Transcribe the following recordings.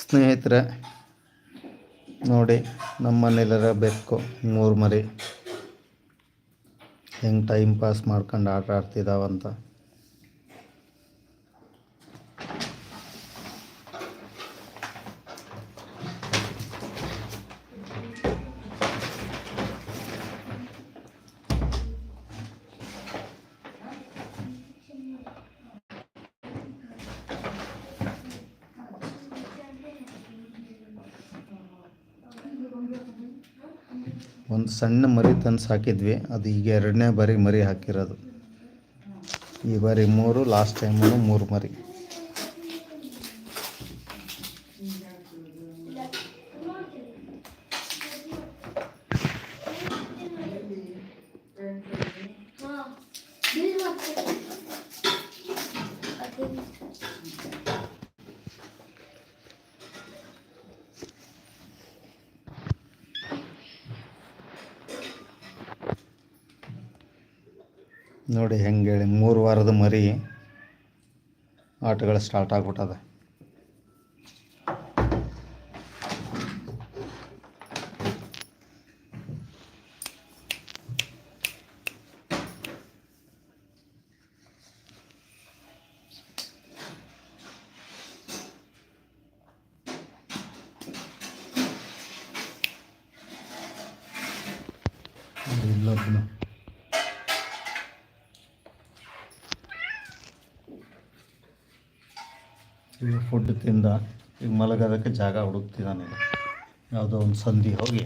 ಸ್ನೇಹಿತರೆ ನೋಡಿ ನಮ್ಮ ಮನೇಲೆಲ್ಲ ಬೆಕ್ಕು ಮೂರು ಮರಿ. ಹೆಂಗೆ ಟೈಮ್ ಪಾಸ್ ಮಾಡ್ಕೊಂಡು ಆಟ ಆಡ್ತಿದ್ದಾವಂತ ಒಂದು ಸಣ್ಣ ಮರಿ ತಂದು ಸಾಕಿದ್ವಿ. ಅದು ಈಗ ಎರಡನೇ ಬಾರಿ ಮರಿ ಹಾಕಿರೋದು. ಈ ಬಾರಿ ಮೂರು ಲಾಸ್ಟ್ ಟೈಮು ಮೂರು ಮರಿ ನೋಡಿ ಹೆಂಗೆ ಹೇಳಿ ಮೂರು ಆಟಗಳು ಸ್ಟಾರ್ಟ್ ಆಗ್ಬಿಟ್ಟದ. ಈಗ ಫುಡ್ ತಿಂದ ಈಗ ಮಲಗೋದಕ್ಕೆ ಜಾಗ ಹುಡುಕ್ತಿದ್ದಾನೆ ಯಾವುದೋ ಒಂದು ಸಂಧಿ ಹೋಗಿ.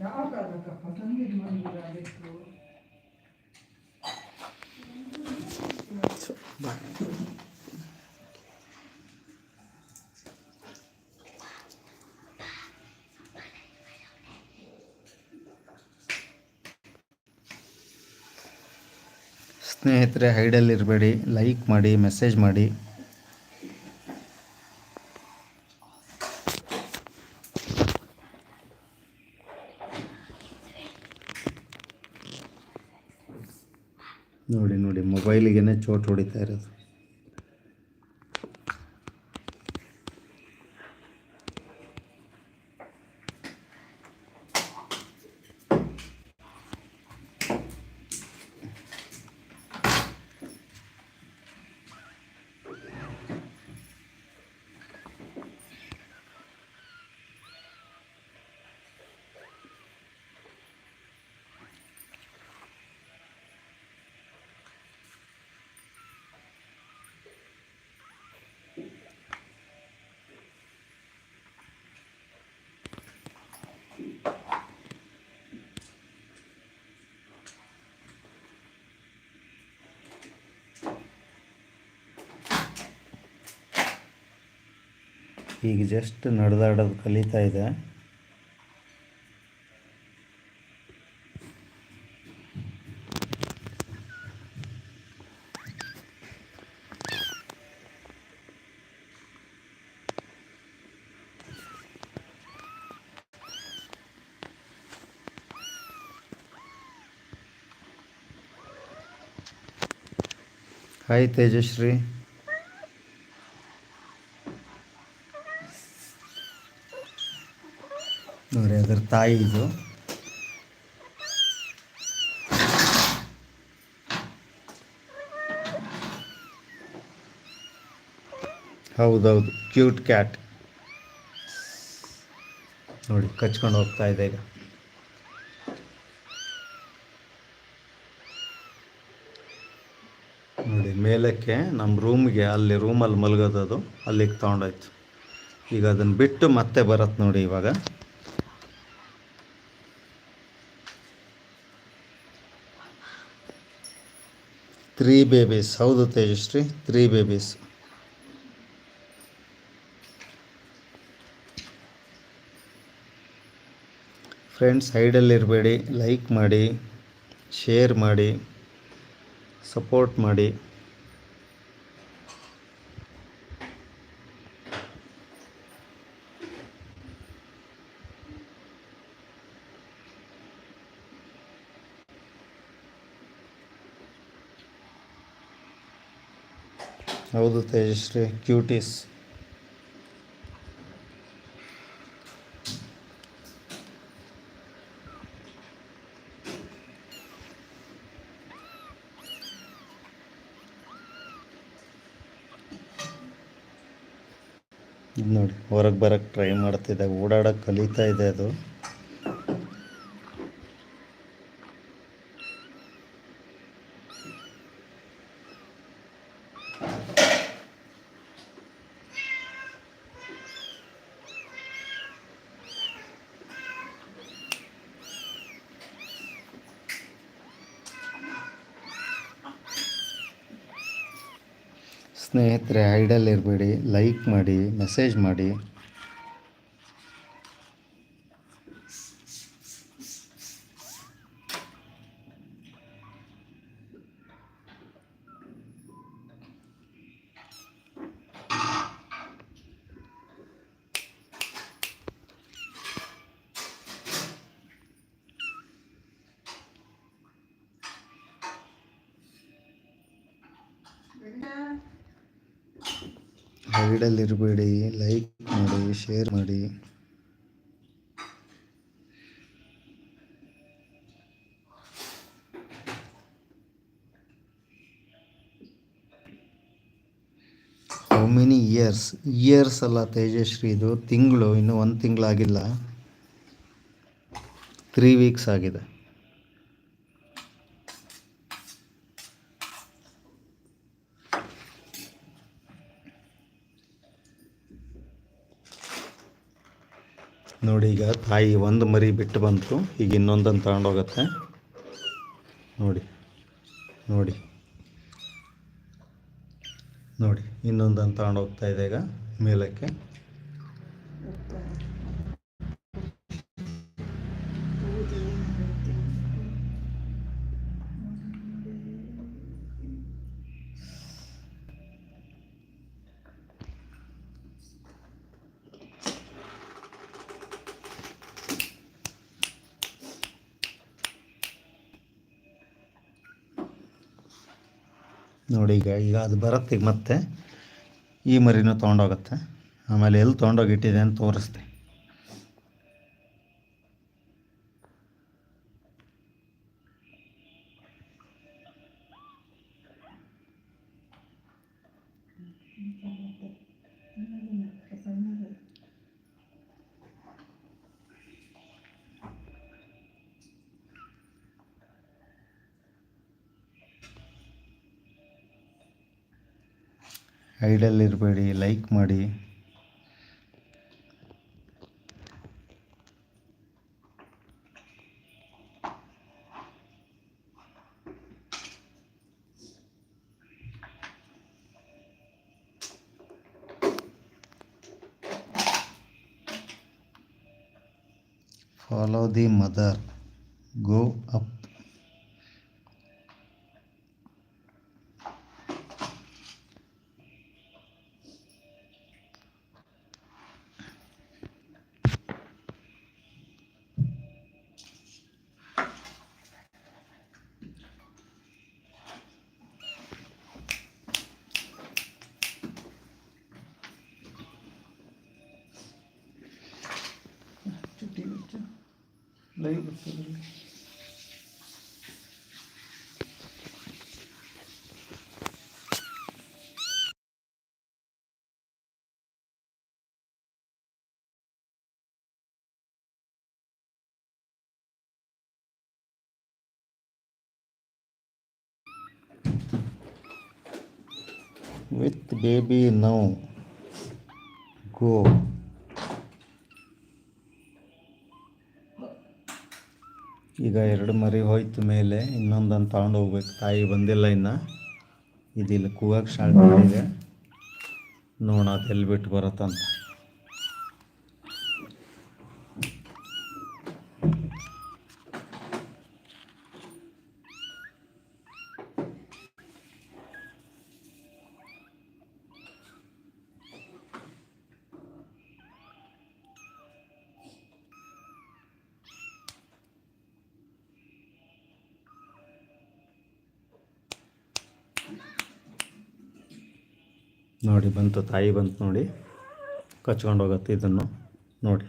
ಯಾವ ಕಾರಣಕ್ಕಪ್ಪ ತಂದಿಗೆ ಅದಕ್ಕೆ ಸ್ನೇಹಿತರೆ ಹೈಡಲ್ಲಿರಬೇಡಿ ಲೈಕ್ ಮಾಡಿ ಮೆಸೇಜ್ ಮಾಡಿ. ನೋಡಿ ನೋಡಿ ಮೊಬೈಲಿಗೇನೆ ಚೋಟ್ ಹೊಡಿತಾ ಇರೋದು. ಈಗ ಜಸ್ಟ್ ನಡೆದಾಡೋದು ಕಲಿತಾ ಇದೆ ಹಾಯ್ ತೇಜಶ್ರೀ ನೋಡಿ ಇದು ಹೌದೌದು ಕ್ಯೂಟ್ ಕ್ಯಾಟ್ ನೋಡಿ, ಕಚ್ಕೊಂಡು ಹೋಗ್ತಾ ಇದೆ ಈಗ. ನೋಡಿ, ಮೇಲಕ್ಕೆ ನಮ್ಮ ರೂಮ್ಗೆ ಅಲ್ಲಿ ರೂಮಲ್ಲಿ ಮಲಗೋದದು, ಅಲ್ಲಿಗೆ ತೊಗೊಂಡೋಯ್ತು. ಈಗ ಅದನ್ನು ಬಿಟ್ಟು ಮತ್ತೆ ಬರತ್ತೆ ನೋಡಿ ಇವಾಗ. Three babies. ಹೌದು ತೇಜಶ್ರೀ ತ್ರೀ ಬೇಬೀಸ್. ಫ್ರೆಂಡ್ಸ್ ಸೈಡಲ್ಲಿರಬೇಡಿ. ಲೈಕ್ ಮಾಡಿ ಶೇರ್ ಮಾಡಿ ಸಪೋರ್ಟ್ ಮಾಡಿ. ಹೌದು ತೇಜಶ್ರೀ ಕ್ಯೂಟೀಸ್ ಇದು ನೋಡಿ ಹೊರಗೆ ಬರೋಕ್ಕೆ ಟ್ರೈ ಮಾಡ್ತಿದ್ದಾಗ ಓಡಾಡೋಕೆ ಕಲಿತಾ ಇದೆ ಅದು. ಸ್ನೇಹಿತರೆ ಐಡಲ್ ಇರಬೇಡಿ ಲೈಕ್ ಮಾಡಿ ಮೆಸೇಜ್ ಮಾಡಿ. ಐಡಲ್ ಇರಬೇಡಿ ಲೈಕ್ ಮಾಡಿ ಶೇರ್ ಮಾಡಿ. ಹೌ ಮೆನಿ ಇಯರ್ಸ್ ಇಯರ್ಸ್ ಅಲ್ಲ ತೇಜಶ್ರೀ, ಇದು ತಿಂಗಳು, ಇನ್ನೂ ಒಂದು ತಿಂಗಳಾಗಿಲ್ಲ. ತ್ರೀ ವೀಕ್ಸ್ ಆಗಿದೆ. ನೋಡಿ ಈಗ ತಾಯಿ ಒಂದು ಮರಿ ಬಿಟ್ಟು ಬಂತು. ಈಗ ಇನ್ನೊಂದನ್ನು ತಗೊಂಡೋಗತ್ತೆ. ನೋಡಿ ನೋಡಿ ನೋಡಿ, ಇನ್ನೊಂದನ್ನು ತಗೊಂಡೋಗ್ತಾ ಇದೆ ಈಗ ಮೇಲಕ್ಕೆ. ನೋಡಿ ಈಗ ಈಗ ಅದು ಬರುತ್ತೆ. ಈಗ ಮತ್ತೆ ಈ ಮರಿನೂ ತೊಗೊಂಡೋಗುತ್ತೆ. ಆಮೇಲೆ ಎಲ್ಲಿ ತೊಗೊಂಡೋಗಿಟ್ಟಿದೆ ಅಂತ ತೋರಿಸ್ತೆ. ಐಡಲ್ ಇರಬೇಡಿ ಲೈಕ್ ಮಾಡಿ. Follow the mother go up with baby now go ಈಗ ಎರಡು ಮರಿ ಹೋಯ್ತು ಮೇಲೆ ಇನ್ನೊಂದನ್ನು ತಗೊಂಡು ಹೋಗ್ಬೇಕು. ತಾಯಿ ಬಂದಿಲ್ಲ ಇನ್ನು. ಇದಿಲ್ಲ ಕೂಗಕ್ಕೆ ಸ್ಟಾರ್ಟ್ ಮಾಡಿದೆ. ನೋಡೋದು ಎಲ್ಲಿ ಬಿಟ್ಟು ಬರುತ್ತಂತ. ತಾಯಿ ಬಂತು ನೋಡಿ ಕಚ್ಕೊಂಡು ಹೋಗುತ್ತೆ ಇದನ್ನು ನೋಡಿ.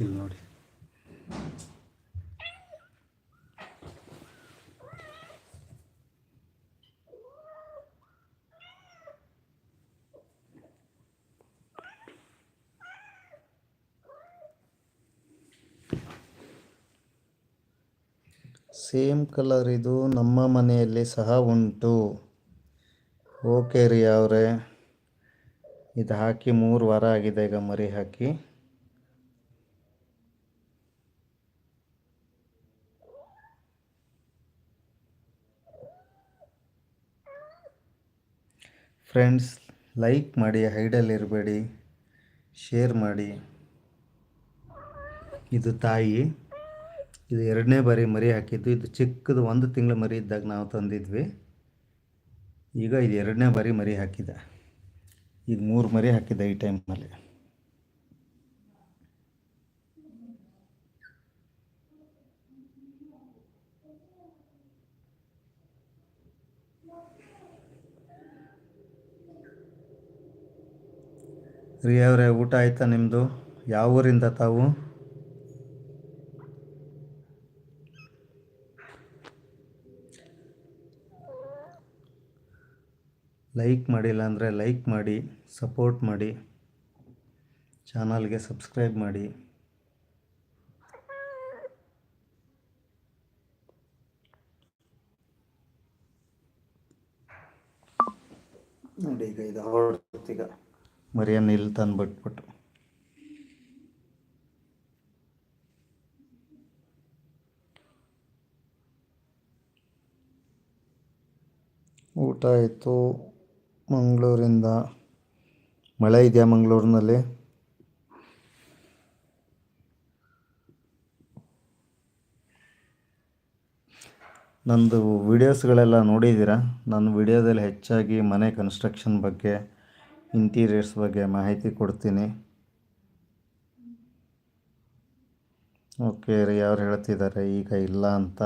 ಇಲ್ಲಿ ನೋಡಿ. ಸೇಮ್ ಕಲರ್ ಇದು ನಮ್ಮ ಮನೆಯಲ್ಲಿ ಸಹ ಉಂಟು. ಓಕೆ ರೀ ಅವರೇ. ಇದು ಹಾಕಿ ಮೂರು ವಾರ ಆಗಿದೆ ಈಗ ಮರಿ ಹಾಕಿ. ಫ್ರೆಂಡ್ಸ್ ಲೈಕ್ ಮಾಡಿ ಹೈಡಲ್ಲಿ ಇರಬೇಡಿ ಶೇರ್ ಮಾಡಿ. ಇದು ತಾಯಿ, ಇದು ಎರಡನೇ ಬಾರಿ ಮರಿ ಹಾಕಿದ್ದು, ಇದು ಚಿಕ್ಕದು ಒಂದು ತಿಂಗಳು ಮರಿ ಇದ್ದಾಗ ನಾವು ತಂದಿದ್ವಿ. ಈಗ ಇದು ಎರಡನೇ ಬಾರಿ ಮರಿ ಹಾಕಿದೆ. ಈಗ ಮೂರು ಮರಿ ಹಾಕಿದೆ ಈ ಟೈಮಲ್ಲಿ ರಿಯಾ ಅವರೇ ಊಟ ಆಯ್ತಾ ನಿಮ್ಮದು ಯಾವ ಊರಿಂದ ತಾವು? ಲೈಕ್ ಮಾಡಿಲ್ಲ ಅಂದರೆ ಲೈಕ್ ಮಾಡಿ ಸಪೋರ್ಟ್ ಮಾಡಿ, ಚಾನಲ್ಗೆ ಸಬ್ಸ್ಕ್ರೈಬ್ ಮಾಡಿ. ನೋಡಿ ಈಗ ಇದು ಹೊರಡ್ತೀಗ ಮರಿಯನ್ನು ಇಲ್ಲಿ ತಂದು ಬಿಟ್ಬಿಟ್ಟು ಊಟ ಆಯಿತು ಮಂಗಳೂರಿಂದ. ಮಳೆ ಇದೆಯಾ ಮಂಗಳೂರಿನಲ್ಲಿ? ನಂದು ವಿಡಿಯೋಸ್ಗಳೆಲ್ಲ ನೋಡಿದ್ದೀರಾ? ನನ್ನ ವಿಡಿಯೋದಲ್ಲಿ ಹೆಚ್ಚಾಗಿ ಮನೆ ಕನ್ಸ್ಟ್ರಕ್ಷನ್ ಬಗ್ಗೆ ಇಂಟೀರಿಯರ್ಸ್ ಬಗ್ಗೆ ಮಾಹಿತಿ ಕೊಡ್ತೀನಿ. ಓಕೆ ರೀ ಅವ್ರು ಹೇಳ್ತಿದ್ದಾರೆ? ಈಗ ಇಲ್ಲ ಅಂತ.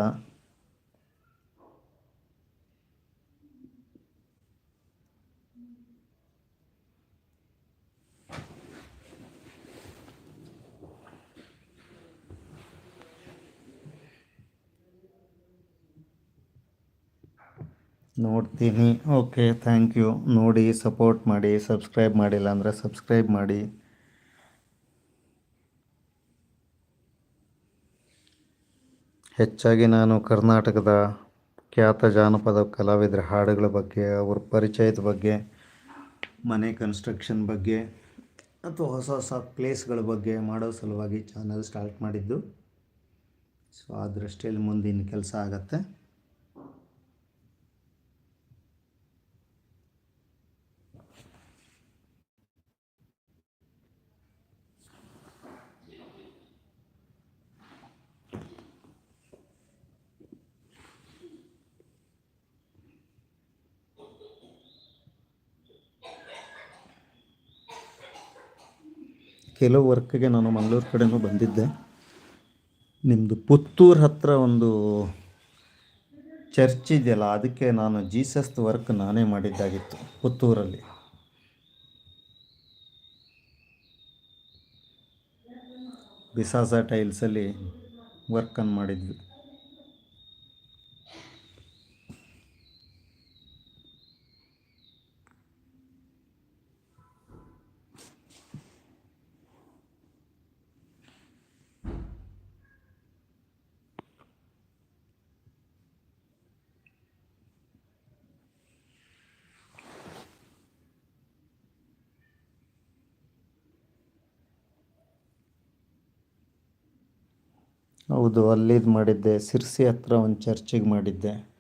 ನೋಡ್ತೀನಿ. ಓಕೆ ಥ್ಯಾಂಕ್ ಯು ನೋಡಿ ಸಪೋರ್ಟ್ ಮಾಡಿ ಸಬ್ಸ್ಕ್ರೈಬ್ ಮಾಡಿಲ್ಲ ಅಂದರೆ ಸಬ್ಸ್ಕ್ರೈಬ್ ಮಾಡಿ. ಹೆಚ್ಚಾಗಿ ನಾನು ಕರ್ನಾಟಕದ ಖ್ಯಾತ ಜಾನಪದ ಕಲಾವಿದರ ಹಾಡುಗಳ ಬಗ್ಗೆ, ಅವ್ರ ಪರಿಚಯದ ಬಗ್ಗೆ, ಮನೆ ಕನ್ಸ್ಟ್ರಕ್ಷನ್ ಬಗ್ಗೆ, ಅಥವಾ ಹೊಸ ಹೊಸ ಪ್ಲೇಸ್ಗಳ ಬಗ್ಗೆ ಮಾಡೋ ಸಲುವಾಗಿ ಚಾನಲ್ ಸ್ಟಾರ್ಟ್ ಮಾಡಿದ್ದು. ಸೊ ಆ ದೃಷ್ಟಿಯಲ್ಲಿ ಮುಂದಿನ ಕೆಲಸ ಆಗತ್ತೆ. ಕೆಲವು ವರ್ಕ್ಗೆ ನಾನು ಮಂಗಳೂರು ಕಡೆನೂ ಬಂದಿದ್ದೆ. ನಿಮ್ಮದು ಪುತ್ತೂರು ಹತ್ತಿರ ಒಂದು ಚರ್ಚ್ ಇದೆಯಲ್ಲ, ಅದಕ್ಕೆ ನಾನು ಜೀಸಸ್ ವರ್ಕ್ ನಾನೇ ಮಾಡಿದ್ದಾಗಿತ್ತು ಪುತ್ತೂರಲ್ಲಿ. ಬಿಸಾಸ ಟೈಲ್ಸಲ್ಲಿ ವರ್ಕನ್ನು ಮಾಡಿದ್ವಿ. ಹೌದು ಅಲ್ಲಿದು ಮಾಡಿದ್ದೆ. ಸಿರ್ಸಿ ಹತ್ರ ಒಂದು ಚರ್ಚಿಗೆ ಮಾಡಿದ್ದೆ.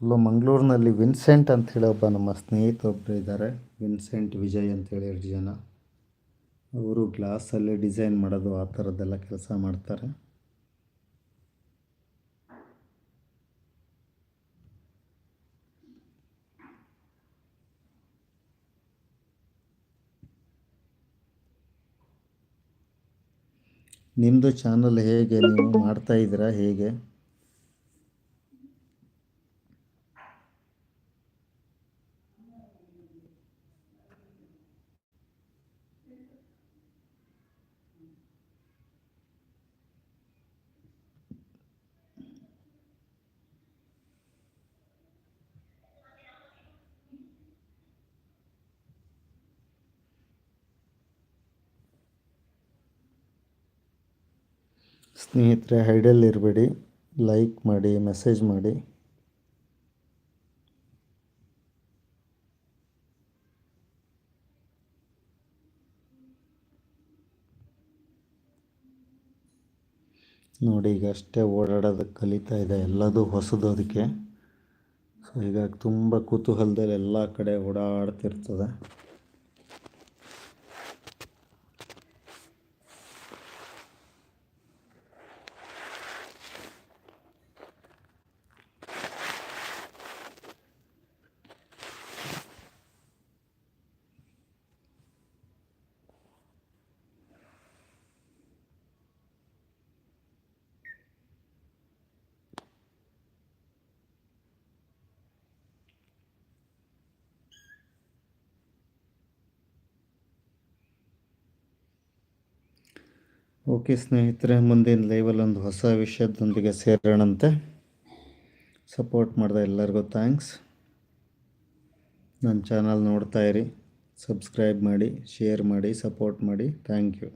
ಅಲ್ಲೋ ಮಂಗಳೂರಿನಲ್ಲಿ ವಿನ್ಸೆಂಟ್ ಅಂಥೇಳಿ ಒಬ್ಬ ನಮ್ಮ ಸ್ನೇಹಿತ ಒಬ್ಬರು ಇದ್ದಾರೆ. ವಿನ್ಸೆಂಟ್ ವಿಜಯ್ ಅಂತೇಳಿ ಎರಡು ಜನ. ಅವರು ಗ್ಲಾಸಲ್ಲಿ ಡಿಸೈನ್ ಮಾಡೋದು ಆ ಥರದ್ದೆಲ್ಲ ಕೆಲಸ ಮಾಡ್ತಾರೆ. ನಿಮ್ಮದು ಚಾನಲ್ ಹೇಗೆ? ನೀವು ಮಾಡ್ತಾ ಇದ್ದೀರಾ ಹೇಗೆ? ಸ್ನೇಹಿತರೆ, ಹೈಡಲ್ ಇರಬೇಡಿ. ಲೈಕ್ ಮಾಡಿ, ಮೆಸೇಜ್ ಮಾಡಿ. ನೋಡಿ, ಈಗ ಅಷ್ಟೇ ಓಡಾಡೋದಕ್ಕೆ ಕಲಿತಾ ಇದೆ. ಎಲ್ಲದೂ ಹೊಸದು ಅದಕ್ಕೆ. ಸೊ ಹೀಗಾಗಿ ತುಂಬ ಕುತೂಹಲದಲ್ಲಿ ಎಲ್ಲ ಕಡೆ ಓಡಾಡ್ತಿರ್ತದೆ. ಓಕೆ ಸ್ನೇಹಿತರೆ, ಮುಂದಿನ ಲೈವಲ್ಲಿ ಒಂದು ಹೊಸ ವಿಷಯದೊಂದಿಗೆ ಸೇರೋಣಂತೆ. ಸಪೋರ್ಟ್ ಮಾಡಿದ ಎಲ್ಲರಿಗೂ ಥ್ಯಾಂಕ್ಸ್ ನನ್ನ ಚಾನಲ್ ನೋಡ್ತಾ ಇರಿ ಸಬ್ಸ್ಕ್ರೈಬ್ ಮಾಡಿ ಶೇರ್ ಮಾಡಿ ಸಪೋರ್ಟ್ ಮಾಡಿ. Thank you